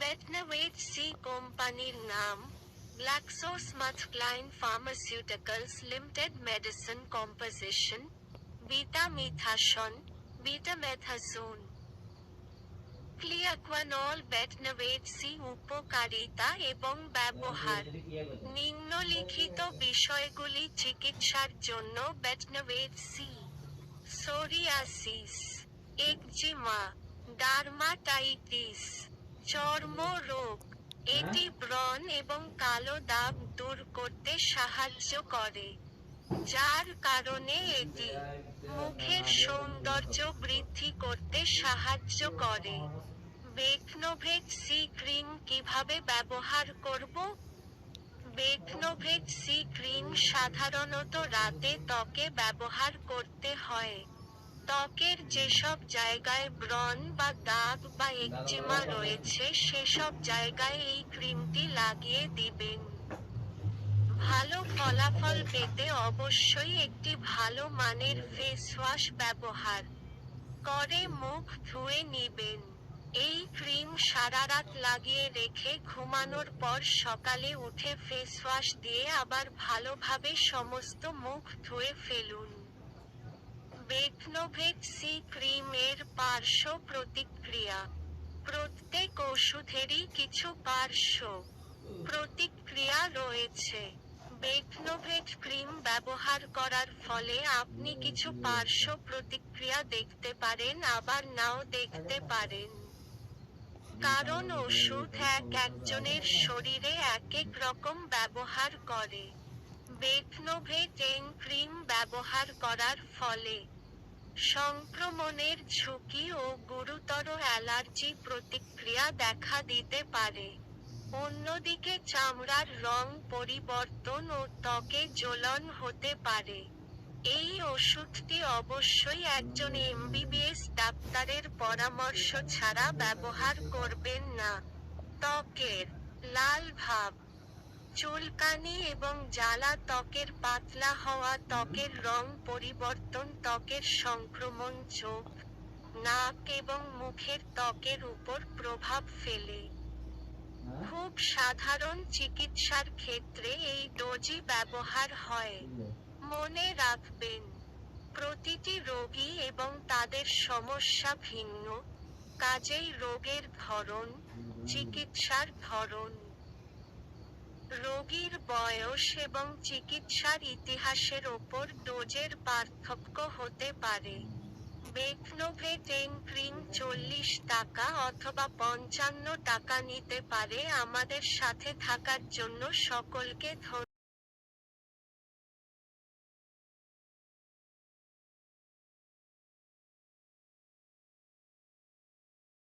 বেটনাওয়েট C কোম্পানির নাম GlaxoSmithKline pharmaceuticals limited medicine composition betamethasone betamethasone clioquinol Betnovate C উপকারিতা এবং ব্যবহার। নিম্নলিখিত বিষয়গুলি চিকিৎসার জন্য Betnovate C psoriasis eczema dermatitis চর্মরোগ এটি ব্রণ এবং কালো দাগ দূর করতে সাহায্য করে যার কারণে এটি মুখের সৌন্দর্য বৃদ্ধি করতে সাহায্য করে। বেকনোভেট সি ক্রিম কীভাবে ব্যবহার করব? বেকনোভেট সি ক্রিম সাধারণত রাতে ত্বকে ব্যবহার করতে হয়। ত্বকের যেসব জায়গায় ব্রণ বা দাগ বা একজিমা রয়েছে, সেসব জায়গায় এই ক্রিমটি লাগিয়ে দিবেন। ভালো ফলাফল পেতে অবশ্যই একটি ভালো মানের ফেস ওয়াশ ব্যবহার করে মুখ ধুয়ে নিবেন। এই ক্রিম সারা রাত লাগিয়ে রেখে ঘুমানোর পর সকালে উঠে ফেস ওয়াশ দিয়ে আবার ভালোভাবে সমস্ত মুখ ধুয়ে ফেলুন। বেকনোভেট সি ক্রিম এর পার্শ্ব প্রতিক্রিয়া। প্রত্যেক ওষুধেরই কিছু পার্শ্ব প্রতিক্রিয়া রয়েছে। বেকনোভেট ক্রিম ব্যবহার করার ফলে আপনি কিছু পার্শ্ব প্রতিক্রিয়া দেখতে পারেন, আবার নাও দেখতে পারেন। কারণ ওষুধ এক একজনের শরীরে এক এক রকম ব্যবহার করে। বেকনোভেট এন ক্রিম ব্যবহার করার ফলে সংক্রমণের ঝুঁকি ও গুরুতর অ্যালার্জি প্রতিক্রিয়া দেখা দিতে পারে। অন্যদিকে চামড়ার রং পরিবর্তন ও ত্বকে জ্বলন হতে পারে। এই ওষুধটি অবশ্যই একজন এমবিবিএস ডাক্তারের পরামর্শ ছাড়া ব্যবহার করবেন না। ত্বকের লাল ভাব চুলকানি এবং জ্বালা ত্বকের পাতলা হওয়া ত্বকের রং পরিবর্তন, ত্বকের সংক্রমণ, চোখ, নাক এবং মুখের ত্বকের উপর প্রভাব ফেলে। খুব সাধারণ চিকিৎসার ক্ষেত্রে এই ডোজি ব্যবহার হয়। মনে রাখবেন, প্রতিটি রোগী এবং তাদের সমস্যা ভিন্ন। কাজেই রোগের ধরন, চিকিৎসার ধরন। রোগীর বয়স এবং চিকিৎসার ইতিহাসের ওপর ডোজের পার্থক্য হতে পারে। বেকনোভেটেন ক্রিম চল্লিশ টাকা অথবা পঞ্চান্ন টাকা নিতে পারে। আমাদের সাথে থাকার জন্য সকলকে ধন্যবাদ